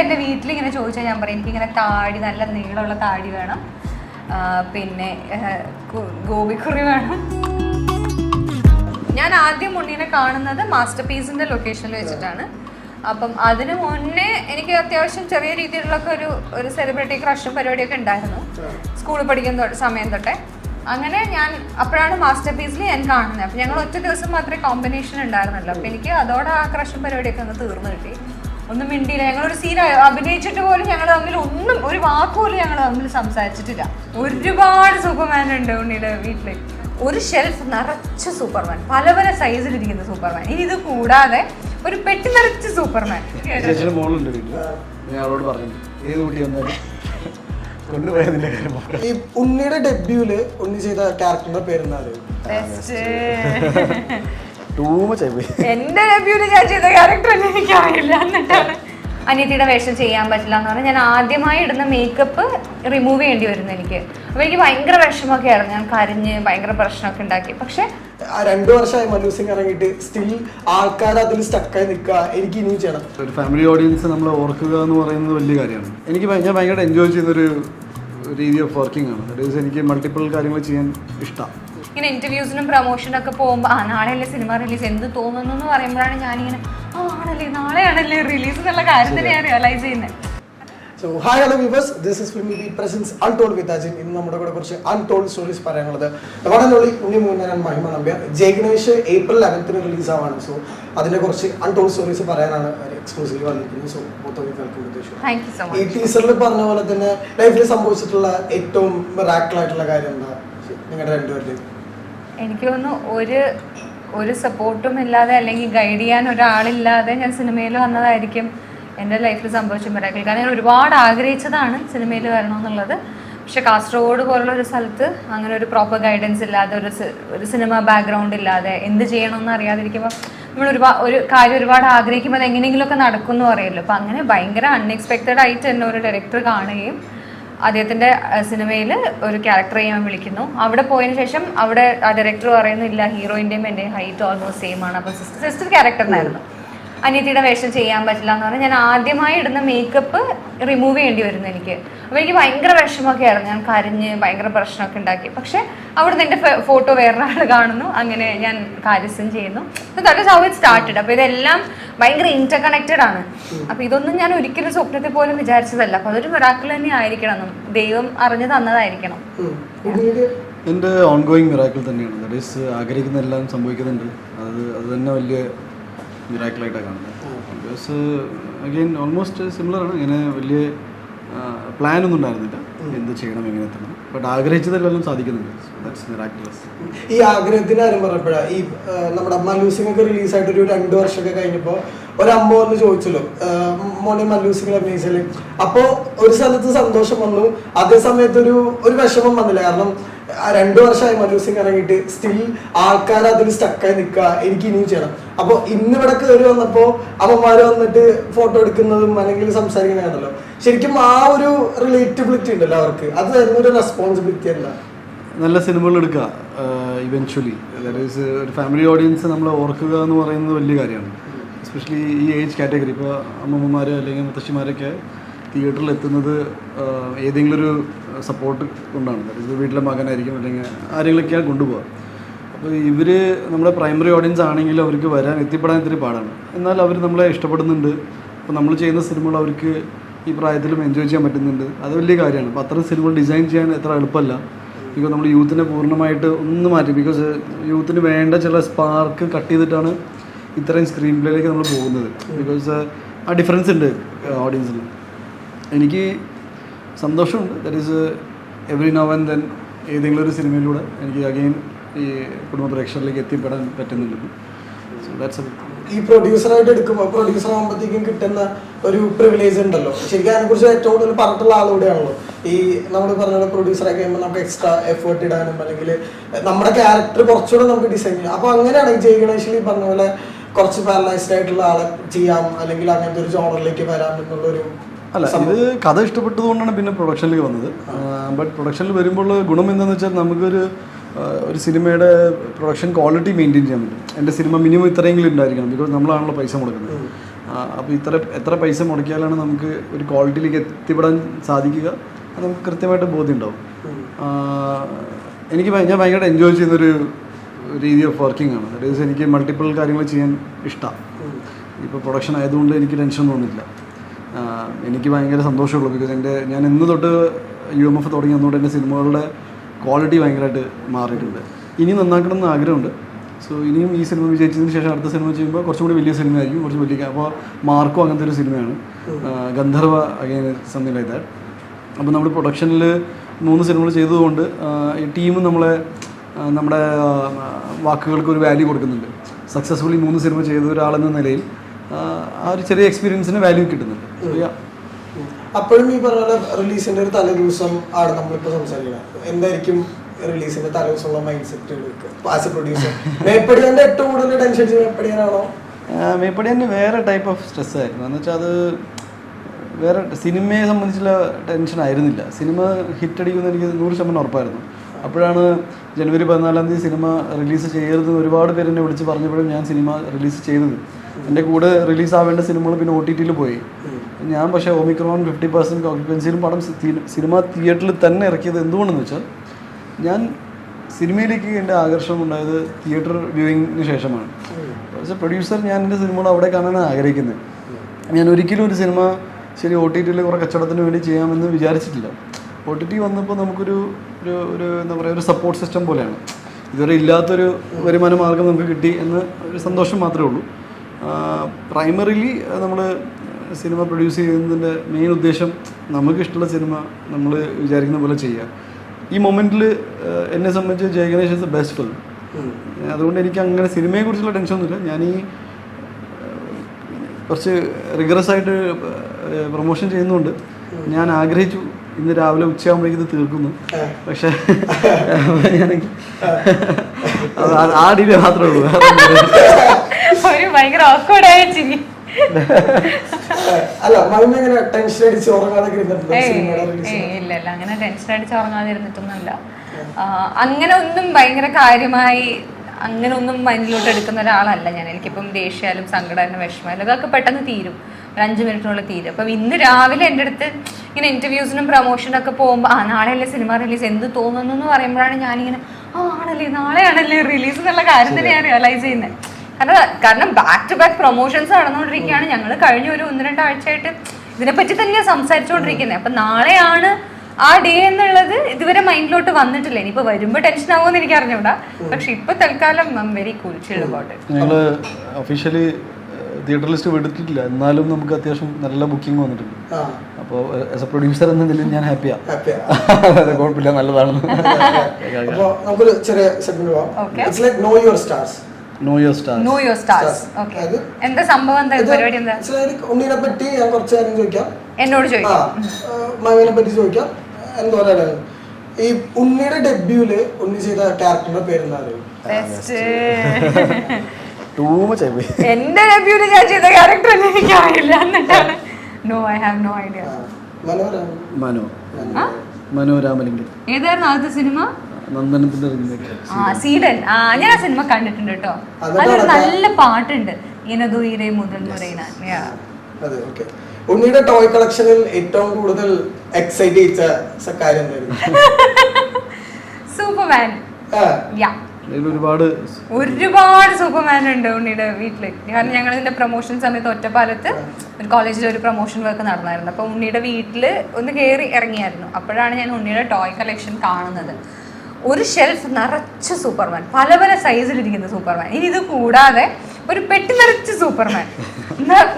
പണ്ട് എന്റെ വീട്ടിൽ ഇങ്ങനെ ചോദിച്ചാൽ ഞാൻ പറയും എനിക്കിങ്ങനെ താടി നല്ല നീളമുള്ള താടി വേണം. പിന്നെ ഗോപിക്കുറി വേണം. ഞാൻ ആദ്യം ഉണ്ണീനെ കാണുന്നത് മാസ്റ്റർ പീസിന്റെ ലൊക്കേഷനിൽ വെച്ചിട്ടാണ്. അപ്പം അതിനു മുന്നേ എനിക്ക് അത്യാവശ്യം ചെറിയ രീതിയിലുള്ളൊക്കെ ഒരു ഒരു സെലിബ്രിറ്റി ക്രഷും പരിപാടിയൊക്കെ ഉണ്ടായിരുന്നു. സ്കൂളിൽ പഠിക്കുന്ന സമയം തൊട്ടേ. അങ്ങനെ ഞാൻ അപ്പോഴാണ് മാസ്റ്റർ പീസിൽ ഞാൻ കാണുന്നത്. അപ്പം ഞങ്ങൾ ഒറ്റ ദിവസം മാത്രമേ കോമ്പിനേഷൻ ഉണ്ടായിരുന്നല്ലോ അപ്പം എനിക്ക് അതോടെ ആ ക്രഷും പരിപാടിയൊക്കെ ഒന്ന് തീർന്നു കിട്ടി. ഒന്നും മിണ്ടിയില്ല. ഞങ്ങളൊരു സീൻ അഭിനയിച്ചിട്ട് പോലും ഞങ്ങൾ തമ്മിൽ ഒന്നും ഒരു വാക്കുപോലും ഞങ്ങൾ തമ്മിൽ സംസാരിച്ചിട്ടില്ല. ഒരുപാട് സൂപ്പർമാൻ ഉണ്ട് ഉണ്ണിയുടെ വീട്ടിൽ ഒരു ഷെൽഫ് നിറച്ച് സൂപ്പർമാൻ പല പല സൈസിലിരിക്കുന്ന സൂപ്പർമാൻ ഇനി ഇത് കൂടാതെ ഒരു പെട്ടി നിറച്ച് സൂപ്പർമാൻ ഈ ഉണ്ണിയുടെ ഡെബ്യൂൽ ഉണ്ണി ചെയ്ത ക്യാരക്ടറിന്റെ പേരെന്താ പോയി എന്റെ ഡെബ്യൂൽ ഞാൻ ചെയ്ത ക്യാരക്ടർ എനിക്ക് അറിയില്ല എന്നിട്ടാണ് അനിയത്തിയുടെ വേഷം ചെയ്യാൻ പറ്റില്ല എന്ന് പറഞ്ഞാൽ ഞാൻ ആദ്യമായി ഇടുന്ന മേക്കപ്പ് റിമൂവ് ചെയ്യേണ്ടി വരുന്നു എനിക്ക്. അപ്പോൾ എനിക്ക് ഭയങ്കര വിഷമൊക്കെ ആയിരുന്നു ഞാൻ കരഞ്ഞ് ഭയങ്കര പ്രശ്നമൊക്കെ ഉണ്ടാക്കി. പക്ഷെ ആ രണ്ടു വർഷമായി മല്ലു സിംഗ് ഇറങ്ങിയിട്ട് സ്റ്റിൽ ആൾക്കാർ അതിൽ സ്റ്റക്കായി നിൽക്കുക എനിക്ക് ഇനിയും ചെയ്യണം. ഒരു ഫാമിലി ഓഡിയൻസ് നമ്മൾ ഓർക്കുക എന്ന് പറയുന്നത് വലിയ കാര്യമാണ്. എനിക്ക് ഞാൻ ഭയങ്കര എൻജോയ് ചെയ്യുന്നൊരു രീതി ഓഫ് വർക്കിംഗ് ആണ്. ദാറ്റ് ഈസ് എനിക്ക് മൾട്ടിപ്പിൾ കാര്യങ്ങൾ ചെയ്യാൻ ഇഷ്ടമാണ് ഇങ്ങനെ ഇന്റർവ്യൂസിനും പ്രൊമോഷനൊക്കെ പോകുമ്പോൾ ആ നാളെയല്ലേ സിനിമ റിലീസ് എന്ത് തോന്നുന്നു? എന്ന് പറയുമ്പോഴാണ് ഞാനിങ്ങനെ ആ ആണല്ലേ നാളെയാണല്ലേ റിലീസ് എന്നുള്ള കാര്യം തന്നെയാണ് ഞാൻ റിയലൈസ് ചെയ്യുന്നത് so hi hello viewers this is film B presence untold with Ajin ഇന്ന് നമ്മുടെ കൂടെ കുറച്ച് അൺടോൾ സ്റ്റോറീസ് പറയാനുള്ളത്. വടനുള്ളി ഉണ്ണി മൂന്നരൻ മഹിമ നമ്പ്യ ജയ് ഗണേഷ് ഏപ്രിൽ ലെവൻത്തിന് റിലീസ് ആവാണ് സോ അതിനെ കുറച്ച് അൺടോൾ സ്റ്റോറീസ് പറയാനാണ് എക്സ്ക്ലൂസീവ് വന്നിരിക്കുന്നത്. സോ മൊത്തം സോ ഈ ടീസറിൽ പറഞ്ഞ പോലെ തന്നെ ലൈഫിൽ സംഭവിച്ചിട്ടുള്ള ഏറ്റവും മിറാക്കിൾ ആയിട്ടുള്ള കാര്യം എന്താ? നിങ്ങളുടെ രണ്ടുപേരുടെയും. എനിക്ക് തോന്നുന്നു ഒരു ഒരു സപ്പോർട്ടും ഇല്ലാതെ അല്ലെങ്കിൽ ഗൈഡ് ചെയ്യാൻ ഒരാളില്ലാതെ ഞാൻ സിനിമയിൽ വന്നതായിരിക്കും എന്റെ ലൈഫിൽ സംഭവിച്ച മിറാക്കിൾ കാരണം ഞാൻ ഒരുപാട് ആഗ്രഹിച്ചതാണ് സിനിമയിൽ വരണമെന്നുള്ളത്. പക്ഷെ കാസർഗോഡ് പോലുള്ള ഒരു സ്ഥലത്ത് അങ്ങനെ ഒരു പ്രോപ്പർ ഗൈഡൻസ് ഇല്ലാതെ ഒരു ഒരു സിനിമ ബാക്ക്ഗ്രൗണ്ട് ഇല്ലാതെ എന്ത് ചെയ്യണമെന്ന് അറിയാതിരിക്കുമ്പോൾ നമ്മൾ ഒരുപാട് ഒരു കാര്യം ഒരുപാട് ആഗ്രഹിക്കുമ്പോൾ അത് എങ്ങനെയെങ്കിലുമൊക്കെ നടക്കുമെന്ന് പറയുമല്ലോ അപ്പോൾ അങ്ങനെ ഭയങ്കര അൺഎക്സ്പെക്റ്റഡ് ആയിട്ട് എന്നെ ഒരു ഡയറക്ടർ കാണുകയും അദ്ദേഹത്തിന്റെ സിനിമയിൽ ഒരു ക്യാരക്ടർ ചെയ്യാൻ വിളിക്കുന്നു. അവിടെ പോയതിനു ശേഷം അവിടെ ആ ഡയറക്ടർ പറയുന്നില്ല ഹീറോയിന്റെയും എന്റെയും ഹൈറ്റ് ഓൾമോസ്റ്റ് സെയിം ആണ്. അപ്പൊ സിസ്റ്റർ സിസ്റ്റർ ക്യാരക്ടറിനായിരുന്നു അനിയത്തിയുടെ വേഷം ചെയ്യാൻ പറ്റില്ല എന്ന് പറഞ്ഞാൽ ഞാൻ ആദ്യമായി ഇടുന്ന മേക്കപ്പ് റിമൂവ് ചെയ്യേണ്ടി വരുന്നു എനിക്ക്. അപ്പോൾ എനിക്ക് ഭയങ്കര വിഷമമൊക്കെ ആയിരുന്നു ഞാൻ കരഞ്ഞ് ഭയങ്കര പ്രശ്നമൊക്കെ ഉണ്ടാക്കി. പക്ഷെ അവിടുന്ന് എന്റെ ഫോട്ടോ വേറൊരാൾ കാണുന്നു. അങ്ങനെ ഞാൻ കാര്യസ്ഥം ചെയ്യുന്നു. That is how it started അപ്പോൾ ഇതെല്ലാം ഭയങ്കര ഇന്റർ കണക്റ്റഡ് ആണ്. അപ്പോൾ ഇതൊന്നും ഞാൻ ഒരിക്കലും സ്വപ്നത്തെ പോലും വിചാരിച്ചതല്ല. അപ്പോൾ അതൊരു മിറാക്കിൾ തന്നെ ആയിരിക്കണം. ദൈവം അറിഞ്ഞു തന്നതായിരിക്കണം. എന്റെ ഓൺഗോയിങ് മിറാക്കിൾ തന്നെയാണ്. ദാറ്റ് ഈസ് ആഗ്രഹിക്കുന്ന എല്ലാം സംഭവിക്കുന്നുണ്ട്. അത് അത് തന്നെ വലിയ മിറാക്കിളായിട്ടാണ് കാണുന്നത്. ബിക്കോസ് അഗെയിൻ ഓൾമോസ്റ്റ് സിമിലർ ആണ്. ഇങ്ങനെ വലിയ പ്ലാനൊന്നും ഉണ്ടായിരുന്നില്ല. എന്ത് ചെയ്യണം എങ്ങനെ എത്തണം. ബട്ട് ആഗ്രഹിച്ചതെല്ലാം സാധിക്കുന്നുണ്ട്. ഈ ആഗ്രഹത്തിന് കാര്യം പറഞ്ഞപ്പോഴാ ഈ നമ്മുടെ മല്ലൂസിംഗ് ഒക്കെ റിലീസ് ആയിട്ട് ഒരു രണ്ടു വർഷമൊക്കെ കഴിഞ്ഞപ്പോൾ ഒരു അമ്മ വന്ന് ചോദിച്ചല്ലോ മോനെ മല്ലൂസിംഗ് അഭിനയിച്ചാൽ അപ്പോ ഒരു സ്ഥലത്ത് സന്തോഷം വന്നു. അതേ സമയത്ത് ഒരു ഒരു വിഷമം വന്നില്ല. കാരണം രണ്ടു വർഷമായി മല്ലൂസിംഗ് ഇറങ്ങിയിട്ട് സ്റ്റിൽ ആൾക്കാർ അതിൽ സ്റ്റക്കായി നിൽക്കുക എനിക്ക് ഇനിയും ചെയ്യണം. അപ്പൊ ഇന്ന് ഇവിടെ കയറി വന്നപ്പോ അമ്മമാര് വന്നിട്ട് ഫോട്ടോ എടുക്കുന്നതും അല്ലെങ്കിൽ സംസാരിക്കുന്നതാണല്ലോ ശരിക്കും ആ ഒരു റിലേറ്റബിലിറ്റി ഉണ്ടല്ലോ അവർക്ക്. അത് തരുന്നൊരു റെസ്പോൺസിബിലിറ്റി അല്ല. നല്ല സിനിമകൾ എടുക്കുക ഇവൻച്വലി ദാറ്റ് ഈസ് ഒരു ഫാമിലി ഓഡിയൻസ് നമ്മൾ ഓർക്കുക എന്ന് പറയുന്നത് വലിയ കാര്യമാണ്. എസ്പെഷ്യലി ഈ ഏജ് കാറ്റഗറി ഇപ്പോൾ അമ്മമ്മമാർ അല്ലെങ്കിൽ മുത്തശ്ശിമാരൊക്കെ തിയേറ്ററിൽ എത്തുന്നത് ഏതെങ്കിലും ഒരു സപ്പോർട്ട് കൊണ്ടാണ്. അതായത് വീട്ടിലെ മകനായിരിക്കും അല്ലെങ്കിൽ ആരെങ്കിലൊക്കെയാണ് കൊണ്ടുപോകുക അപ്പോൾ ഇവർ നമ്മുടെ പ്രൈമറി ഓഡിയൻസ് ആണെങ്കിൽ അവർക്ക് വരാൻ എത്തിപ്പെടാൻ ഇത്തിരി പാടാണ്. എന്നാൽ അവർ നമ്മളെ ഇഷ്ടപ്പെടുന്നുണ്ട്. അപ്പോൾ നമ്മൾ ചെയ്യുന്ന സിനിമകൾ അവർക്ക് ഈ പ്രായത്തിലും എൻജോയ് ചെയ്യാൻ പറ്റുന്നുണ്ട്. അത് വലിയ കാര്യമാണ്. അപ്പോൾ അത്തരം സിനിമകൾ ഡിസൈൻ ചെയ്യാൻ എത്ര എളുപ്പമല്ല. ബിക്കോസ് നമ്മൾ യൂത്തിനെ പൂർണമായിട്ട് ഒന്ന് മാറ്റി ബിക്കോസ് യൂത്തിന് വേണ്ട ചില സ്പാർക്ക് കട്ട് ചെയ്തിട്ടാണ് ഇത്രയും സ്ക്രീൻ പ്ലേയിലേക്ക് നമ്മൾ പോകുന്നത്. ബിക്കോസ് ആ ഡിഫറൻസ് ഉണ്ട് ഓഡിയൻസിൽ എനിക്ക് സന്തോഷമുണ്ട്. That is every നവൻ and then ഏതെങ്കിലും ഒരു സിനിമയിലൂടെ എനിക്ക് അഗെയിൻ ഈ കുടുംബ പ്രേക്ഷകരിലേക്ക് എത്തിപ്പെടാൻ പറ്റുന്നുണ്ട്. സോ ദാറ്റ്സ് ഈ പ്രൊഡ്യൂസറായിട്ട് എടുക്കുമ്പോൾ പ്രൊഡ്യൂസർ ആകുമ്പോഴത്തേക്കും കിട്ടുന്ന ഒരു പ്രിവിലേജ് ഉണ്ടല്ലോ. ശരിക്കും അതിനെക്കുറിച്ച് ഏറ്റവും കൂടുതൽ പറഞ്ഞിട്ടുള്ള ആളുകൂടെയാണല്ലോ ഈ നമ്മൾ പറഞ്ഞ പ്രൊഡ്യൂസറായി കഴിയുമ്പോൾ നമുക്ക് എക്സ്ട്രാ എഫേർട്ട് ഇടാനും അല്ലെങ്കിൽ നമ്മുടെ ക്യാരക്ടർ കുറച്ചുകൂടെ നമുക്ക് ഡിസൈൻ ചെയ്യാം. അപ്പൊ അങ്ങനെയാണ് ജയ് ഗണേഷിൽ ഈ പറഞ്ഞ പോലെ കുറച്ച് പാരലൈസ്ഡ് ആയിട്ടുള്ള ആളെ ചെയ്യാം അല്ലെങ്കിൽ അങ്ങനത്തെ ഒരു ജോണറിലേക്ക് വരാം എന്നുള്ളൊരു അല്ല ഇത് കഥ ഇഷ്ടപ്പെട്ടതുകൊണ്ടാണ് പിന്നെ പ്രൊഡക്ഷനിലേക്ക് വന്നത്. ബട്ട് പ്രൊഡക്ഷനിൽ വരുമ്പോൾ ഗുണം എന്താണെന്ന് വെച്ചാൽ നമുക്കൊരു ഒരു സിനിമയുടെ പ്രൊഡക്ഷൻ ക്വാളിറ്റി മെയിന്റെയിൻ ചെയ്യാൻ പറ്റും. എന്റെ സിനിമ മിനിമം ഇത്രയെങ്കിലും ഉണ്ടായിരിക്കണം ബിക്കോസ് നമ്മളാണല്ലോ പൈസ മുടക്കുന്നത്. അപ്പോൾ ഇത്ര എത്ര പൈസ മുടക്കിയാലാണ് നമുക്ക് ഒരു ക്വാളിറ്റിയിലേക്ക് എത്തിപ്പെടാൻ സാധിക്കുക. അത് നമുക്ക് കൃത്യമായിട്ട് ബോധ്യം ഉണ്ടാവും എനിക്ക് ഞാൻ ഭയങ്കര എൻജോയ് ചെയ്യുന്നൊരു രീതി ഓഫ് വർക്കിംഗ് ആണ്. ദാറ്റ് ഈസ് എനിക്ക് മൾട്ടിപ്പിൾ കാര്യങ്ങൾ ചെയ്യാൻ ഇഷ്ടമാണ് ഇപ്പോൾ പ്രൊഡക്ഷൻ ആയതുകൊണ്ട് എനിക്ക് ടെൻഷൻ തോന്നില്ല. എനിക്ക് ഭയങ്കര സന്തോഷമുള്ളൂ ബിക്കോസ് എന്റെ ഞാൻ ഇന്ന് തൊട്ട് യു എം എഫ് തുടങ്ങി എന്റെ സിനിമകളുടെ ക്വാളിറ്റി ഭയങ്കരമായിട്ട് മാറിയിട്ടുണ്ട്. ഇനി നന്നാക്കണം എന്ന് ആഗ്രഹമുണ്ട്. സോ ഇനിയും ഈ സിനിമ വിജയിച്ചതിന് ശേഷം അടുത്ത സിനിമ ചെയ്യുമ്പോൾ കുറച്ചും കൂടി വലിയ സിനിമ ആയിരിക്കും കുറച്ച് വലിയ അപ്പോൾ മാർക്കോ അങ്ങനത്തെ ഒരു സിനിമയാണ്. ഗന്ധർവ അഗൈൻ സംതിങ് ലൈക്ക് ദാറ്റ് അപ്പോൾ നമ്മൾ പ്രൊഡക്ഷനിൽ മൂന്ന് സിനിമകൾ ചെയ്തതുകൊണ്ട് ഈ ടീം നമ്മളെ നമ്മുടെ വാക്കുകൾക്ക് ഒരു വാല്യൂ കൊടുക്കുന്നുണ്ട്. സക്സസ്ഫുള്ളി മൂന്ന് സിനിമ ചെയ്ത ഒരാളെന്ന നിലയിൽ ആ, ഒരു ചെറിയ എക്സ്പീരിയൻസിന് വാല്യൂ കിട്ടുന്നുണ്ട്. അപ്പോഴും ഈ പറഞ്ഞ പോലെ റിലീസിന്റെ ഒരു തലേദിവസം ആണ് നമ്മളിപ്പോ സംസാരിക്കുന്നത്. എന്തായിരിക്കും റിലീസിന്റെ തലേദിവസമുള്ള mind set as a producer മേപ്പടിയാന്റെ ഏറ്റവും കൂടുതൽ ടെൻഷൻ മേപ്പടിയാനാണോ ആ, മേപ്പടി തന്നെ വേറെ ടൈപ്പ് ഓഫ് സ്ട്രെസ് ആയിരുന്നു. എന്ന് വെച്ചാൽ അത് വേറെ സിനിമയെ സംബന്ധിച്ചുള്ള ടെൻഷൻ ആയിരുന്നില്ല. സിനിമ ഹിറ്റ് അടിക്കുമെന്ന് എനിക്ക് നൂറ് ശതമാനം ഉറപ്പായിരുന്നു. അപ്പോഴാണ് ജനുവരി പതിനാലാം തീയതി സിനിമ റിലീസ് ചെയ്യരുത് ഒരുപാട് പേര് എന്നെ വിളിച്ച് പറഞ്ഞപ്പോഴും ഞാൻ സിനിമ റിലീസ് ചെയ്തത്. എന്റെ കൂടെ റിലീസാവേണ്ട സിനിമകൾ പിന്നെ ഒ ടി ടിയിൽ പോയി. ഞാൻ പക്ഷേ ഓമിക്രോൺ ഫിഫ്റ്റി പെർസെന്റ് ഓക്യുപ്പൻസിയിലും പടം സിനിമ തിയേറ്ററിൽ തന്നെ ഇറക്കിയത് എന്തുകൊണ്ടെന്ന് വെച്ചാൽ ഞാൻ സിനിമയിലേക്ക് എന്റെ ആകർഷണം ഉണ്ടായത് തിയേറ്റർ വ്യൂയിങ്ങിന് ശേഷമാണ്. പക്ഷേ പ്രൊഡ്യൂസർ ഞാൻ എന്റെ സിനിമകൾ അവിടെ കാണാനാണ് ആഗ്രഹിക്കുന്നത്. ഞാൻ ഒരിക്കലും ഒരു സിനിമ ശരി ഒ ടി ടിയിൽ കുറേ കച്ചവടത്തിന് വേണ്ടി ചെയ്യാമെന്ന് വിചാരിച്ചിട്ടില്ല. ഒ ടി ടി വന്നപ്പോൾ നമുക്കൊരു ഒരു ഒരു എന്താ പറയുക ഒരു സപ്പോർട്ട് സിസ്റ്റം പോലെയാണ്. ഇതുവരെ ഇല്ലാത്തൊരു വരുമാന മാർഗം നമുക്ക് കിട്ടി എന്ന് ഒരു സന്തോഷം മാത്രമേ ഉള്ളൂ. പ്രൈമറിലി നമ്മൾ സിനിമ പ്രൊഡ്യൂസ് ചെയ്യുന്നതിന്റെ മെയിൻ ഉദ്ദേശം നമുക്ക് ഇഷ്ടമുള്ള സിനിമ നമ്മൾ വിചാരിക്കുന്ന പോലെ ചെയ്യുക ഈ മൊമെന്റിൽ എന്നെ സംബന്ധിച്ച് Jaya Ganesh is the best film അതുകൊണ്ട് എനിക്ക് അങ്ങനെ സിനിമയെക്കുറിച്ചുള്ള ടെൻഷനൊന്നുമില്ല ഞാൻ ഈ കുറച്ച് റിഗറസ് ആയിട്ട് പ്രൊമോഷൻ ചെയ്യുന്നുണ്ട്. ഞാൻ ആഗ്രഹിച്ചു. ഇന്ന് രാവിലെ ഉച്ചയാകുമ്പോഴേക്കും ഇത് തീർക്കുന്നു. പക്ഷേ ഞാൻ ആ- ഡീൽ മാത്രമേ ഉള്ളൂ. ഒരു ഭയങ്കര ഓക്കോടായ ചിരി അല്ല മൈമ ടെൻഷൻ അടിച്ച് ഉറങ്ങാതെ ഇല്ല ഇല്ല. അങ്ങനെ ടെൻഷൻ അടിച്ച് ഉറങ്ങാതെ ഇരുന്നിട്ടൊന്നുമില്ല. അങ്ങനെ ഒന്നും ഭയങ്കര കാര്യമായി അങ്ങനെ ഒന്നും മൈൻഡിലോട്ട് എടുക്കുന്ന ഒരാളല്ല ഞാൻ. എനിക്കിപ്പം ദേഷ്യാലും സങ്കടമായാലും വിഷമമായാലും അതൊക്കെ പെട്ടെന്ന് തീരും. ഒരു അഞ്ച് മിനിറ്റിനുള്ളിൽ തീരും. അപ്പം ഇന്ന് രാവിലെ എന്റെ അടുത്ത് ഇങ്ങനെ ഇന്റർവ്യൂസിനും പ്രൊമോഷനൊക്കെ പോകുമ്പോൾ ആ നാളെയല്ലേ സിനിമ റിലീസ് എന്ത് തോന്നുന്നു? എന്ന് പറയുമ്പോഴാണ് ഞാനിങ്ങനെ ആ ആണല്ലേ? നാളെയാണല്ലേ റിലീസ് എന്നുള്ള കാര്യം തന്നെ ഞാൻ റിയലൈസ് ചെയ്യുന്നത് കാരണം കാരണം ബാക്ക് ടു ബാക്ക് പ്രൊമോഷൻസ് നടന്നുകൊണ്ടിരിക്കുകയാണ്. ഞങ്ങൾ കഴിഞ്ഞ ഒരു ഒന്ന് രണ്ടാഴ്ചയായിട്ട് ഇതിനെപ്പറ്റി തന്നെയാണ് സംസാരിച്ചുകൊണ്ടിരിക്കുന്നത്. അപ്പം നാളെയാണ് ആ ഡേ എന്നുള്ളത് ഇതുവരെ മൈൻഡിലോട്ട് വന്നിട്ടില്ല. ഇനിയിപ്പോ വരുമ്പോ ടെൻഷൻ ആവുമെന്ന് എനിക്ക് അറിഞ്ഞൂടാ. പക്ഷെ ഇപ്പൊ തൽക്കാലം very cool chill about officially theatre list വിട്ടിട്ടില്ല എന്നാലും നമുക്ക് അത്യാവശ്യം നല്ല ബുക്കിംഗ് വന്നിട്ടുണ്ട്. ആ. അപ്പോൾ ആസ് എ പ്രൊഡ്യൂസർ എന്ന നിലയിൽ ഞാൻ ഹാപ്പിയാണ് അതെ കുഴപ്പമില്ല നല്ലതാണെന്ന് അപ്പോൾ നമുക്കൊരു ചെറിയ സെഗ്മെന്റ് പോവാം. It's like know your stars know your star know your stars Stars. Okay എന്താ സംഭവം? എന്താ പരിപാടി എന്താ? ഉണ്ണിനെ പറ്റി ഞാൻ കുറച്ച് കാര്യം ചോദിക്കാം. എന്നോട് ചോദിക്കാം. പറ്റി ചോദിക്കാം. എന്താ ഈ ഉണ്ണിയുടെ ഡെബ്യൂൽ ഉണ്ണി ചെയ്ത ക്യാരക്ടറിന്റെ പേരെന്താ എന്റെ ഡെബ്യൂൽ ഞാൻ ചെയ്ത ക്യാരക്ടർ അല്ലേ എനിക്ക് അറിയില്ല എന്നിട്ടാണ്. No I have no idea Manorama Mano Mano Ramalingan. ഏതായിരുന്നു ആദ്യത്തെ സിനിമ? നന്ദനത്തിന്റെ റിമേക്ക് ആ സീഡൻ ആ ഞാൻ ആ സിനിമ കണ്ടിട്ടുണ്ട് കേട്ടോ അതൊരു. നല്ല പാട്ടുണ്ട്. ഇനദുയിരെ മുതൽ. അതെ ഓക്കെ ഉണ്ണിയുടെ ടോയ് കളക്ഷനിൽ ഏറ്റവും കൂടുതൽ എക്സൈറ്റ് ചെയ്യിച്ച സ- കാര്യം സൂപ്പർമാൻ. യാ ഒരുപാട് ഒരുപാട് സൂപ്പർമാൻ ഉണ്ട് ഉണ്ണിയുടെ വീട്ടിൽ. കാരണം ഞങ്ങൾ ഇതിന്റെ പ്രൊമോഷൻ സമയത്ത് ഒറ്റപ്പാലത്ത് ഒരു കോളേജിൽ ഒരു പ്രൊമോഷൻ വർക്ക് നടന്നായിരുന്നു. അപ്പൊ ഉണ്ണിയുടെ വീട്ടിൽ ഒന്ന് കയറി ഇറങ്ങിയായിരുന്നു. അപ്പോഴാണ് ഞാൻ ഉണ്ണിയുടെ ടോയ് കളക്ഷൻ കാണുന്നത്. ഒരു ഷെൽഫ് നിറച്ച് സൂപ്പർമാൻ. പല പല സൈസിലിരിക്കുന്ന സൂപ്പർമാൻ. ഇനി ഇത് കൂടാതെ ഒരു പെട്ടി നിറച്ച് സൂപ്പർമാൻ.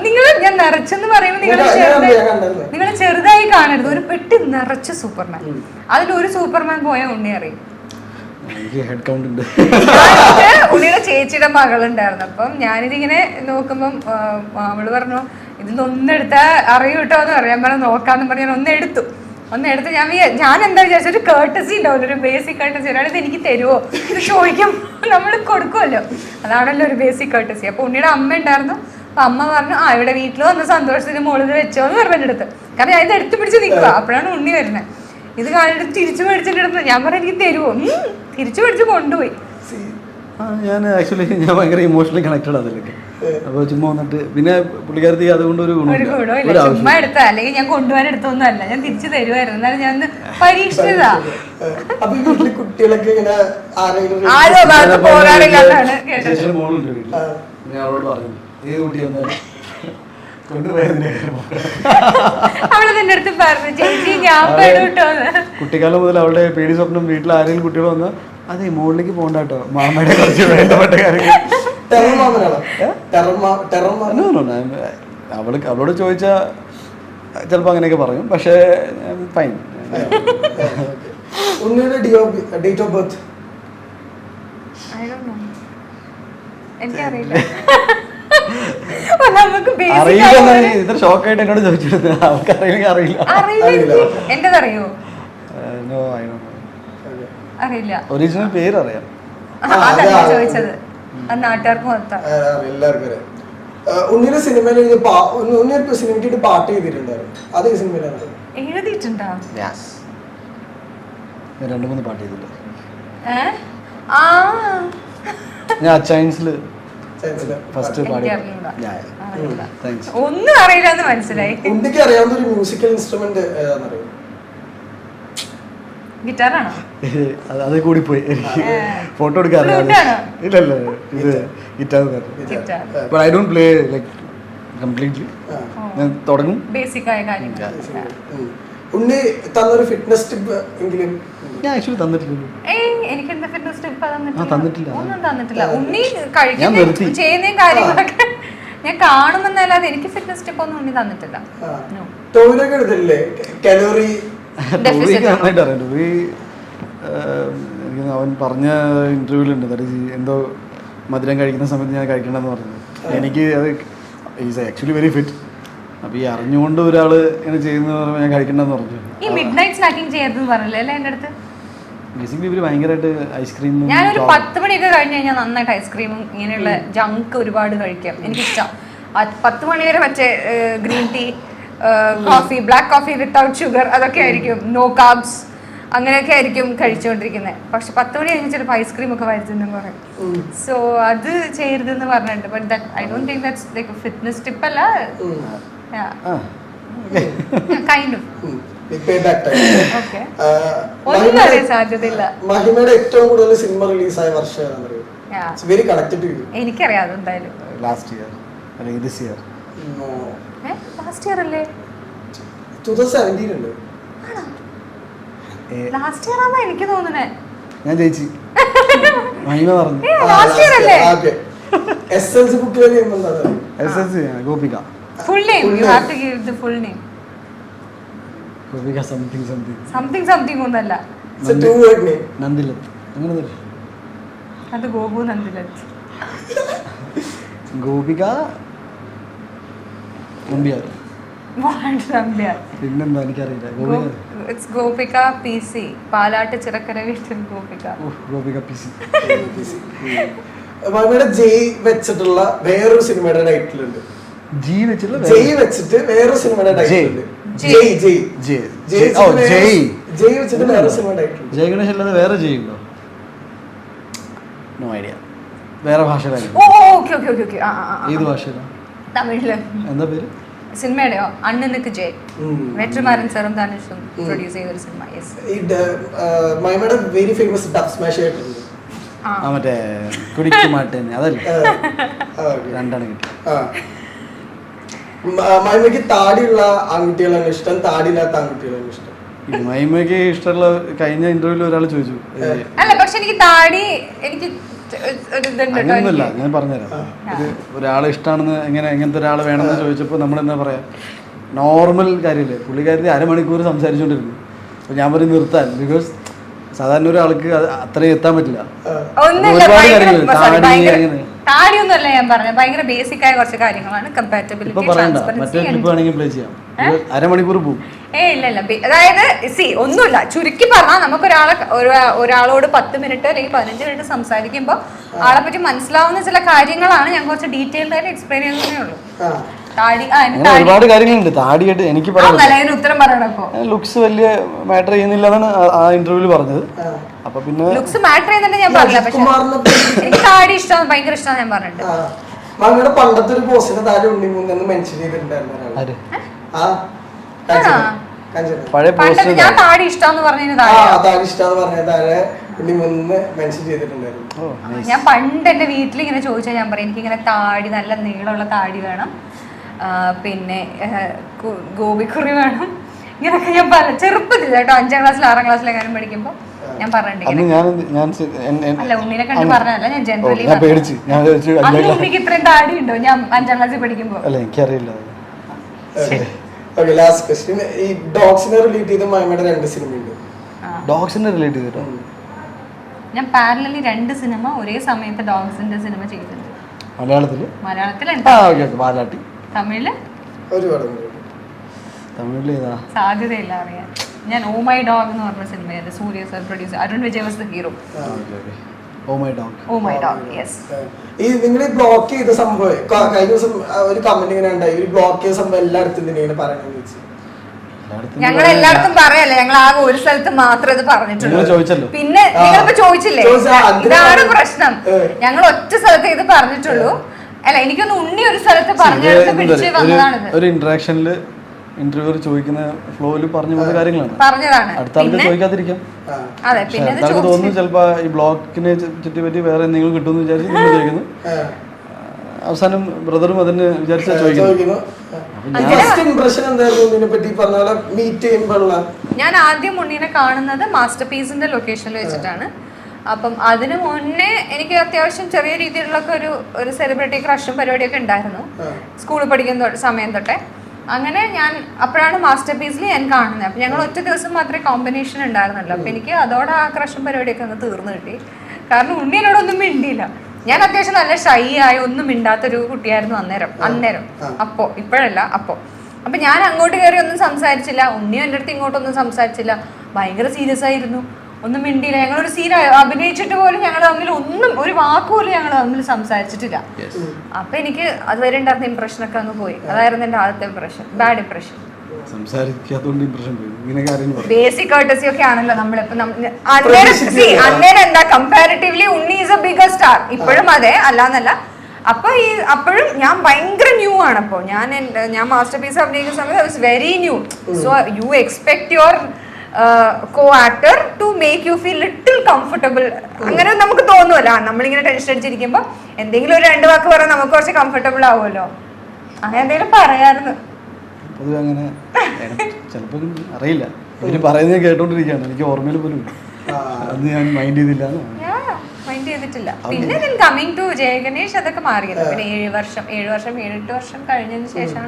നിങ്ങൾ ഞാൻ നിറച്ചെന്ന് പറയുമ്പോൾ നിങ്ങൾ ചെറുതായി നിങ്ങൾ ചെറുതായി കാണരുത്. ഒരു പെട്ടി നിറച്ച് സൂപ്പർമാൻ. അതിൽ ഒരു സൂപ്പർമാൻ പോയ ഉണ്ണി അറിയും. ഹെഡ് കൗണ്ട് ഉണ്ട്. ഞാനിത് ഉണ്ണിയുടെ ചേച്ചിയുടെ മകളുണ്ടായിരുന്നു. അപ്പം ഞാനിതിങ്ങനെ നോക്കുമ്പം അവൾ പറഞ്ഞു ഇതിന്ന് ഒന്നെടുത്താ അറിയൂട്ടോ? എന്ന് പറയാൻ പറഞ്ഞു നോക്കാന്ന് പറഞ്ഞു ഞാൻ ഒന്ന് എടുത്തു ഒന്ന് എടുത്ത് ഞാൻ ഞാൻ എന്താ വിചാരിച്ച ഒരു കേട്ടസി ഉണ്ടാവില്ല? ഒരു ബേസിക് കേട്ടസി ഒരാൾ ഇത് എനിക്ക് തരുമോ ഇത് ചോദിക്കും. നമ്മൾ കൊടുക്കുമല്ലോ അതാണല്ലോ ഒരു ബേസിക് കേട്ടസി അപ്പൊ ഉണ്ണിയുടെ അമ്മ ഉണ്ടായിരുന്നു. അപ്പൊ അമ്മ പറഞ്ഞു ആ ഇവിടെ വീട്ടിൽ വന്ന സന്തോഷത്തിന് മുകളിൽ വെച്ചോ എന്ന് പറഞ്ഞു എടുത്ത്. കാരണം ഞാൻ ഇത് എടുത്തു പിടിച്ച് നിൽക്കുക അപ്പോഴാണ് ഉണ്ണി വരുന്നത്. ഇത് കാണിട്ട് തിരിച്ചു മേടിച്ചിട്ട് ഞാൻ പറഞ്ഞു എനിക്ക് തരുമോ തിരിച്ചു മേടിച്ച് കൊണ്ടുപോയി. ഞാൻ ആക്ച്വലി ഞാൻ ഭയങ്കര ഇമോഷണലി കണക്റ്റഡ് അതിലൊക്കെ. അപ്പോൾ ചുമ്മാ വന്നിട്ട് പിന്നെ പുള്ളിക്കാരത്തി അതുകൊണ്ട് ഒരു ചുമ്മാ എടുത്ത. അല്ലെങ്കിൽ ഞാൻ കൊണ്ടുപോകാൻ എടുത്തൊന്നും അല്ല ഞാൻ തിരിച്ചു തരുമായിരുന്നു എന്നാലും ഞാൻ ഒന്ന് പരീക്ഷിച്ചതാ. അപ്പൊ ഈ വീട്ടിൽ കുട്ടികളൊക്കെ ഇങ്ങനെ ആരെങ്കിലും ഭാഗത്ത് പോകാറില്ല എന്നാണ് കേട്ടത്. ചേച്ചിയുടെ മോളുണ്ട് വീട്ടിൽ ഞാൻ അവളോട് പറഞ്ഞു ഏത് കുട്ടി വന്നാലും കൊണ്ടുപോയതിന്റെ കാര്യം പറയാം. അവൾ നിന്റെ അടുത്ത് പറഞ്ഞു ചേച്ചി ഞാൻ പെടും കുട്ടിക്കാലം മുതൽ അവളുടെ പേടി സ്വപ്നം വീട്ടിൽ ആരെങ്കിലും കുട്ടികൾ വന്നാൽ അതെ മുകളിലേക്ക് പോകണ്ട കേട്ടോ. മാമയുടെ കുറച്ച് വേണ്ടപ്പെട്ട കാര്യങ്ങൾ. അവൾ അവളോട് ചോദിച്ചാൽ ചിലപ്പോൾ അങ്ങനെയൊക്കെ പറയും. പക്ഷേ ഫൈൻ ഉണ്ണിയുടെ ഡേറ്റ് ഓഫ് ബർത്ത്. എനിക്കറിയില്ല. ഇത്ര ഷോക്കായിട്ട് എന്നോട് ചോദിച്ചിരുന്നു അവൾക്ക് അറിയില്ലെങ്കിൽ അറിയില്ല അറിയില്ല. എന്റേതറിയോ നോ ഐ ഡോ അറിയില്ല. ഒറിജിനൽ പേര് അറിയാം അതല്ല. ചോദിച്ചത്. അത് നാട്ടുകാർക്ക് മൊത്തം. എല്ലാവർക്കും അറിയാം. ആ, ഉണ്ണിയുടെ സിനിമയിൽ കഴിഞ്ഞ പാ- ഉണ്ണി ഉണ്ണി ഒരു സിനിമയ്ക്ക് പാട്ട് ചെയ്തിട്ടുണ്ടായിരുന്നു അത് ഈ സിനിമയിലാണ്. എഴുതിയിട്ടുണ്ടോ? ഞാൻ രണ്ട് മൂന്ന് പാട്ട് ചെയ്തിട്ടുണ്ട് ആ. ഞാൻ സയൻസിൽ ഫസ്റ്റ് പാടി ഒന്നും അറിയില്ല എന്ന് മനസ്സിലായി. ഉണ്ണിക്ക് അറിയാവുന്ന ഒരു മ്യൂസിക്കൽ ഇൻസ്ട്രുമെന്റ് ഏതാണെന്നറിയോ? ഗിറ്റാറാണോ? അത് കൂടി പോയി ഫോട്ടോ എടുക്കാൻ അറിയാം Flute ആണോ? ഇല്ല ഇല്ല ഇത് guitar. Guitar but I don't play like completely ഞാൻ തുടങ്ങും. ബേസിക് ആയ കാര്യങ്ങൾ ഉണ്ണി തന്നൊരു ഫിറ്റ്നസ് ടിപ്പ് എങ്കിലും? ഞാൻ ആക്ച്വലി തന്നിട്ടില്ലല്ലോ എനിക്ക് എന്താ ഫിറ്റ്നസ് ടിപ്പ് തന്നിട്ടില്ല. ഒന്നും തന്നിട്ടില്ല. ഉണ്ണി കഴിക്കുന്ന ചെയ്യുന്ന കാര്യങ്ങളൊക്കെ ഞാൻ കാണുമെന്നല്ലാതെ എനിക്ക് ഫിറ്റ്നസ് ടിപ്പ് ഒന്നും ഉണ്ണി തന്നിട്ടില്ല. കലോറി ടോവിക്ക് നന്നായിട്ട് അറിയാം. ടോവി എനിക്ക് തോന്നുന്നു അവൻ പറഞ്ഞ ഇന്റർവ്യൂലുണ്ട് ദാറ്റ് എന്തോ മധുരം കഴിക്കുന്ന സമയത്ത് ഞാൻ കഴിക്കണമെന്ന് പറഞ്ഞു. എനിക്ക് അത് ഈസ് ആക്ച്വലി വെരി ഫിറ്റ് അപ്പൊ ഈ അറിഞ്ഞുകൊണ്ട് ഒരാൾ ഇങ്ങനെ ചെയ്യുന്ന പറയുമ്പോൾ ഞാൻ കഴിക്കണമെന്ന് പറഞ്ഞു. ഈ മിഡ് നൈറ്റ് സ്നാക്കിംഗ് ചെയ്യരുതെന്ന് പറഞ്ഞില്ലേ? അല്ലേ എന്റെ അടുത്ത്? ബേസിക്കലി ഇവർ ഭയങ്കരമായിട്ട് ഐസ്ക്രീം ഞാനൊരു പത്ത് മണിയൊക്കെ കഴിഞ്ഞ് കഴിഞ്ഞാൽ നന്നായിട്ട് ഐസ്ക്രീമും ഇങ്ങനെയുള്ള ജങ്ക് ഒരുപാട് കഴിക്കാം. എനിക്കിഷ്ടം. പത്ത് മണി വരെ മറ്റേ green tea coffee black coffee without sugar അതൊക്കെ ആയിരിക്കും. നോ കാബ്സ് അങ്ങനെയൊക്കെ ആയിരിക്കും കഴിച്ചുകൊണ്ടിരിക്കുന്നത്. പക്ഷെ പത്ത് മണി കഴിഞ്ഞ് ചിലപ്പോൾ ഐസ്ക്രീം ഒക്കെ വരുത്തുന്നു പറയും. സോ അത് ചെയ്യരുതെന്ന് പറഞ്ഞിട്ടുണ്ട്. But that I don't think that's like fitness tip അല്ല. കൈൻഡ് ഒന്നും അറിയാൻ സാധ്യതയില്ല. മഹിമയുടെ ഏറ്റവും കൂടുതൽ സിനിമ റിലീസായ വർഷം. വെരി കണക്റ്റഡ് എനിക്കറിയാം അതെന്തായാലും. ലാസ്റ്റ് ഇയർ അല്ലെങ്കിൽ ദിസ് ഇയർ ലാസ്റ്റ് ഇയർ അല്ലേ? ലാസ്റ്റ് ഇയർ ആണെന്നാ എനിക്ക് തോന്നുന്നേ. ഞാൻ ജയിച്ചു. മഹിമ പറഞ്ഞു. ലാസ്റ്റ് ഇയർ അല്ലേ? എസ് എൽ സി ബുക്കിലെ S C Gopika. Full name you have to give the full name Gopika something something something something ഒന്നല്ല. Two word name Nandilath. അങ്ങനെ തന്നെ. അത് ഗോപു നന്ദിലത്ത്. ഗോപിക നമ്പ്യാർ പിന്നെന്താ എനിക്കറിയില്ല. Gopika? It's Gopika P C. Palatt Chirakkara വീട്ടിൽ ഗോപിക. ഓ, Gopika P C. മഹിമയുടെ ജയ് വെച്ചിട്ടുള്ള വേറൊരു സിനിമയുടെ ടൈറ്റിൽ ഉണ്ട് ജി വെച്ചിട്ടുള്ള ജയ് വെച്ചിട്ട് വേറൊരു സിനിമയുടെ ടൈറ്റിൽ ജയ്. ഉണ്ട് ജയ്. ജയ്. ജയ് ജയ്. ജയ്. വെച്ചിട്ട് വേറെ- സിനിമ ടൈറ്റിൽ ജയ് ഗണേഷ് അല്ലാതെ വേറെ ജയ് ഉണ്ടോ? നോ ഐഡിയ വേറെ ഭാഷയിലായിരുന്നു ഏത് ഭാഷയിലാണ് എന്താ പേര്? സിനിമയുടെയോ? അണ്ണനുക്ക് ജയ് ഉം. സെറും ധനുഷും പ്രൊഡ്യൂസ് ചെയ്ത ഒരു സിനിമ. യെസ് ഈ വെരി ഫേമസ് ഡബ് സ്മാഷ് ആയിട്ടുണ്ട്. ആ. മറ്റേ കുടിക്ക് മാട്ടേന് അതല്ലേ. രണ്ടാണ് കിട്ടി. ആ. താടിയുള്ള ആൺകുട്ടികളാണ് ഇഷ്ടം? താടിയില്ലാത്ത ആൺകുട്ടികളാണ് ഇഷ്ടം? ഈ മഹിമയ്ക്ക് ഇഷ്ടമുള്ള കഴിഞ്ഞ ഇന്റർവ്യൂവിൽ ഒരാൾ ചോദിച്ചു. അല്ല പക്ഷെ എനിക്ക് താടി എനിക്ക് ഒരു അങ്ങനെയൊന്നുമില്ല ഞാൻ പറഞ്ഞുതരാം. ഇത് ഒരാളെ ഇഷ്ടമാണെന്ന് എങ്ങനെ എങ്ങനത്തെ ഒരാൾ വേണമെന്ന് ചോദിച്ചപ്പോൾ നമ്മൾ എന്താ പറയാ നോർമൽ കാര്യമില്ലേ? പുള്ളിക്കാരത്തി അരമണിക്കൂർ സംസാരിച്ചുകൊണ്ടിരുന്നു. അപ്പോൾ ഞാൻ പറയും നിർത്താൻ ബിക്കോസ് സാധാരണ ഒരാൾക്ക് അത് അത്രയും എത്താൻ പറ്റില്ല. ഒരുപാട് കാര്യങ്ങൾ, താടി അങ്ങനെ. താടിയൊന്നുമല്ല ഞാൻ പറഞ്ഞത്. ഭയങ്കര ബേസിക് ആയ കുറച്ച് കാര്യങ്ങളാണ്. കമ്പാറ്റബിലിറ്റി ഇത് അരമണിക്കൂർ പോകും ഏ ഇല്ല ഇല്ല. അതായത് സി ഒന്നുമില്ല. ചുരുക്കി പറഞ്ഞാൽ നമുക്ക് ഒരാളെ ഒരാ- ഒരാളോട് പത്ത് മിനിറ്റ് അല്ലെങ്കിൽ പതിനഞ്ച് മിനിറ്റ് സംസാരിക്കുമ്പോൾ ആളെ പറ്റി മനസ്സിലാവുന്ന ചില കാര്യങ്ങളാണ് ഞാൻ കുറച്ച് ഡീറ്റെയിൽഡ് ആയിട്ട് എക്സ്പ്ലെയിൻ ചെയ്യുന്നതേ ഉള്ളൂ. അങ്ങനെ താടി. ഒരുപാട് കാര്യങ്ങളുണ്ട്. താടിയായിട്ട് എനിക്ക് പറയാം ലുക്സ് വലിയ മാറ്റർ ചെയ്യുന്നില്ല എന്നാണ് ആ- ഇന്റർവ്യൂൽ ഇന്റർവ്യൂവിൽ പറഞ്ഞത് അപ്പൊ പിന്നെ ലുക്സ് മാറ്റർ ചെയ്യുന്നുണ്ട് ഞാൻ പറഞ്ഞില്ല പക്ഷെ എനിക്ക് താടി ഇഷ്ടമാണ് ഭയങ്കര ഇഷ്ടമാണ് ഞാൻ പറഞ്ഞിട്ട്. മകളുടെ പണ്ടത്തെ ഒരു പോസ്റ്റിന് താഴെ ഉണ്ണിമൂന്നെന്ന് മെൻഷൻ ചെയ്തിട്ടുണ്ടായിരുന്നു ഞാൻ താടി ഇഷ്ടം ഇഷ്ടമെന്ന് പറഞ്ഞ താഴെ ഞാൻ പണ്ട് എന്റെ വീട്ടിൽ ഇങ്ങനെ ചോദിച്ചാൽ ഞാൻ പറയും എനിക്കിങ്ങനെ താടി നല്ല നീളമുള്ള താടി വേണം. പിന്നെ ഗോപിക്കുറി വേണം. ഇങ്ങനൊക്കെ ഞാൻ പല ചെറുപ്പത്തിൽ കേട്ടോ അഞ്ചാം ക്ലാസ്സിൽ ആറാം ക്ലാസ്സിൽ കാര്യം പഠിക്കുമ്പോൾ ഞാൻ പറഞ്ഞിട്ടുണ്ട് ഉണ്ണിനെ കണ്ട് ഞാൻ ജനറലി ഉണ്ണിക്ക് ഇത്രയും താടി ഉണ്ടോ ഞാൻ അഞ്ചാം ക്ലാസ്സിൽ പഠിക്കുമ്പോൾ അല്ല എനിക്കറിയില്ല. ഓക്കെ ലാസ്റ്റ് ക്വസ്റ്റ്യൻ ഈ ഡോഗ്സിനെ റിലേറ്റ് ചെയ്ത രണ്ട് സിനിമയുണ്ട് ഡോഗ്സിനെ റിലേറ്റ് ചെയ്തിട്ടോ ഞാൻ പാരലി രണ്ട് സിനിമ ഒരേ സമയത്ത് ഡോഗ്സിന്റെ സിനിമ ചെയ്തിട്ടുണ്ട്. മലയാളത്തിൽ? മലയാളത്തിൽ പാലാട്ടി തമിഴിൽ? ഒരുപാട് സാധ്യതയില്ല അറിയാൻ. ഞാൻ ഓ മൈ ഡോഗ് എന്ന് പറഞ്ഞ സിനിമയായിരുന്നു Surya sir producer Arun Vijay was the hero oh my dog. Oh my dog. Yes ഈ നിങ്ങൾ ഈ ബ്ലോക്ക് ചെയ്ത സംഭവം കഴിഞ്ഞ ദിവസം ഒരു കമന്റ് ഇങ്ങനെ ഉണ്ടായി. ഒരു ബ്ലോക്ക് ചെയ്ത സംഭവം എല്ലായിടത്തും തന്നെ ഇങ്ങനെ പറയണമെന്ന് വെച്ച് ഞങ്ങൾ എല്ലായിടത്തും പറയല്ലേ? ഞങ്ങൾ ആകെ ഒരു സ്ഥലത്ത് മാത്രം ഇത് പറഞ്ഞിട്ടുള്ളൂ. നിങ്ങൾ ചോദിച്ചല്ലോ. പിന്നെ നിങ്ങളിപ്പോ ചോദിച്ചില്ലേ? ഇതാണ് പ്രശ്നം. ഞങ്ങൾ ഒറ്റ സ്ഥലത്ത് ഇത് പറഞ്ഞിട്ടുള്ളൂ. അല്ല എനിക്കൊന്ന് ഉണ്ണി ഒരു സ്ഥലത്ത് പറഞ്ഞെടുത്ത് പിടിച്ച് വന്നതാണിത്. ഒരു ഇന്ററാക്ഷനിൽ ഇന്റർവ്യൂർ ചോദിക്കുന്ന ഫ്ലോയിൽ പറഞ്ഞു പോകുന്ന കാര്യങ്ങളാണ്. പറഞ്ഞതാണ്. അടുത്ത ആൾക്ക് ചോദിക്കാതിരിക്കാം. അടുത്താൾക്ക് തോന്നുന്നു ചിലപ്പോ ഈ ബ്ലോക്കിനെ ചുറ്റിപ്പറ്റി വേറെ എന്തെങ്കിലും കിട്ടുമെന്ന് വിചാരിച്ച് നിങ്ങൾ ചോദിക്കുന്നു. അവസാനം ബ്രദറും അതിന് വിചാരിച്ച ചോദിക്കുന്നു. ഞാൻ ആദ്യം ഉണ്ണീനെ കാണുന്നത് മാസ്റ്റർ പീസിന്റെ ലൊക്കേഷനിൽ വെച്ചിട്ടാണ്. അപ്പം അതിനു മുന്നേ എനിക്ക് അത്യാവശ്യം ചെറിയ രീതിയിലുള്ള ഒരു ഒരു സെലിബ്രിറ്റി ക്രഷും പരിപാടിയൊക്കെ ഉണ്ടായിരുന്നു. സ്കൂളിൽ പഠിക്കുന്ന സമയം തൊട്ടേ. അങ്ങനെ ഞാൻ അപ്പോഴാണ് മാസ്റ്റർ പീസിൽ ഞാൻ കാണുന്നത്. അപ്പം ഞങ്ങൾ ഒറ്റ ദിവസം മാത്രമേ കോമ്പിനേഷൻ ഉണ്ടായിരുന്നുള്ളൂ. അപ്പം എനിക്ക് അതോടെ ആ ക്രഷും പരിപാടിയൊക്കെ അങ്ങ് തീർന്നു കിട്ടി. കാരണം ഉണ്ണി എന്നോടൊന്നും മിണ്ടിയില്ല. ഞാൻ അത്യാവശ്യം നല്ല ഷൈ ആയി ഒന്നും മിണ്ടാത്തൊരു കുട്ടിയായിരുന്നു അന്നേരം. അന്നേരം. അപ്പോൾ ഇപ്പോഴല്ല അപ്പോൾ അപ്പം ഞാൻ അങ്ങോട്ട് കയറി ഒന്നും സംസാരിച്ചില്ല. ഉണ്ണിയും എന്റെ അടുത്ത് ഇങ്ങോട്ടൊന്നും സംസാരിച്ചില്ല. ഭയങ്കര സീരിയസ് ആയിരുന്നു. ഒന്നും മിണ്ടിയില്ല. ഞങ്ങളൊരു സീൻ അഭിനയിച്ചിട്ട് പോലും ഞങ്ങൾ തമ്മിൽ ഒന്നും ഒരു വാക്ക് പോലും ഞങ്ങൾ തമ്മിൽ സംസാരിച്ചിട്ടില്ല. അപ്പൊ എനിക്ക് അതുവരെ ഉണ്ടായിരുന്ന ഇംപ്രഷനൊക്കെ അങ്ങ് പോയി. അതായിരുന്നു എന്റെ ആദ്യത്തെ ഇംപ്രഷൻ ബാഡ് ഇംപ്രഷൻ ഇംപ്രഷൻ പോയി. ഇങ്ങനെ കാര്യങ്ങൾ ബേസിക് ഒക്കെ ആണല്ലോ നമ്മളിപ്പോ അന്നേരം എന്താ? Comparatively Unni is a bigger star ഇപ്പോഴും അതെ അല്ലാന്നല്ല. അപ്പൊ ഈ അപ്പോഴും ഞാൻ ഭയങ്കര ന്യൂ ആണ് അപ്പോൾ ഞാൻ ഞാൻ മാസ്റ്റർ പീസ് അഭിനയിക്കുന്ന സമയത്ത് I was very new so you expect your co actor to make you feel little comfortable അങ്ങനെ നമുക്ക് തോന്നുമല്ലോ നമ്മളിങ്ങനെ ടെൻഷൻ അടിച്ചിരിക്കുമ്പോ എന്തെങ്കിലും ഒരു രണ്ട് വാക്ക് പറഞ്ഞാൽ നമുക്ക് കുറച്ച് കംഫർട്ടബിൾ ആവുമല്ലോ. അങ്ങനെ എന്തെങ്കിലും പറയാറുണ്ട് പൊതുവെ അങ്ങനെ ചിലപ്പോൾ അറിയില്ല. ഇവർ പറയുന്നത് കേട്ടോണ്ടിരിക്കുകയാണ്. എനിക്ക് ഓർമ്മയിൽ പോലും. അത് ഞാൻ മൈൻഡ് ചെയ്തില്ല മൈൻഡ് ചെയ്തിട്ടില്ല. പിന്നെ കമ്മിങ് ടു ജയഗണേഷ് അതൊക്കെ മാറിയത് പിന്നെ ഏഴ് വർഷം ഏഴ് വർഷം ഏഴെട്ട് വർഷം കഴിഞ്ഞതിന് ശേഷം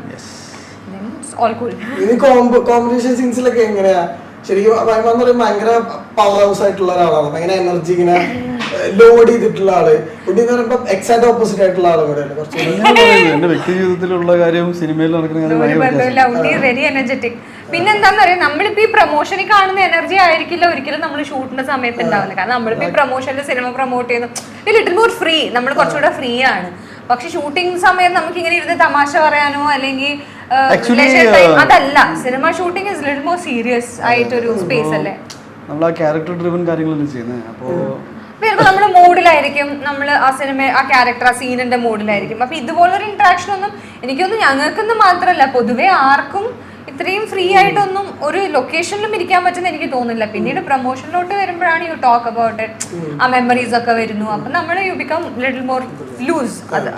ഓൾ കൂൾ ഇനി കോമ്പറ്റീഷൻ സീൻസിലൊക്കെ എങ്ങനെയാ? ശരിക്കും റഹ്മാൻ എന്ന് പറയുമ്പോൾ ഭയങ്കര പവർ ഹൗസ് ആയിട്ടുള്ള ഒരാളാണ്. ഭയങ്കര എനർജി ഇങ്ങനെ ലോഡ് ചെയ്തിട്ടുള്ള ആൾ. കുട്ടി എന്ന് പറയുമ്പോൾ എക്സാക്ട് ഓപ്പോസിറ്റ് ആയിട്ടുള്ള ആളും കൂടെ കുറച്ച് എന്റെ വ്യക്തി ജീവിതത്തിലുള്ള കാര്യം സിനിമയിൽ നടക്കുന്ന ഉണ്ണി വെരി എനർജറ്റിക് പിന്നെന്താന്ന് പറയാ നമ്മളിപ്പോ ഈ പ്രൊമോഷനിൽ കാണുന്ന എനർജി ആയിരിക്കില്ല ഒരിക്കലും നമ്മൾ ഷൂട്ടിന്റെ സമയത്ത് ഉണ്ടാവുന്നത് കാരണം നമ്മളിപ്പോ ഈ പ്രൊമോഷനിൽ സിനിമ പ്രൊമോട്ട് ചെയ്യുന്നു ലിറ്റിൽ മോർ ഫ്രീ നമ്മൾ കുറച്ചുകൂടെ ഫ്രീ ആണ്. പക്ഷെ ഷൂട്ടിംഗ് സമയത്ത് നമുക്ക് ഇങ്ങനെ ഇരുന്ന് തമാശ പറയാനോ അല്ലെങ്കിൽ അതല്ല. Cinema shooting is little more serious ആയിട്ടൊരു സ്പേസ് അല്ലേ? നമ്മൾ ആ ക്യാരക്ടർ ഡ്രിവൻ കാര്യങ്ങളല്ലേ ചെയ്യുന്നത് അപ്പോൾ ചിലപ്പോൾ നമ്മൾ മൂഡിലായിരിക്കും. നമ്മൾ ആ സിനിമ ആ ക്യാരക്ടർ ആ സീനിന്റെ മൂഡിലായിരിക്കും. അപ്പൊ ഇതുപോലൊരു ഇന്ററാക്ഷൻ ഒന്നും എനിക്കൊന്നും ഞങ്ങൾക്കൊന്നും മാത്രമല്ല പൊതുവേ ആർക്കും ഇത്രയും ഫ്രീ ആയിട്ടൊന്നും ഒരു ലൊക്കേഷനിലും ഇരിക്കാൻ പറ്റുന്ന എനിക്ക് തോന്നുന്നില്ല. പിന്നീട് പ്രൊമോഷനിലോട്ട് വരുമ്പോഴാണ് യു ടോക്ക് അബൌട്ട് ഇറ്റ് ആ മെമ്മറീസ് ഒക്കെ വരുന്നു. അപ്പൊ നമ്മൾ you become little more loose അത്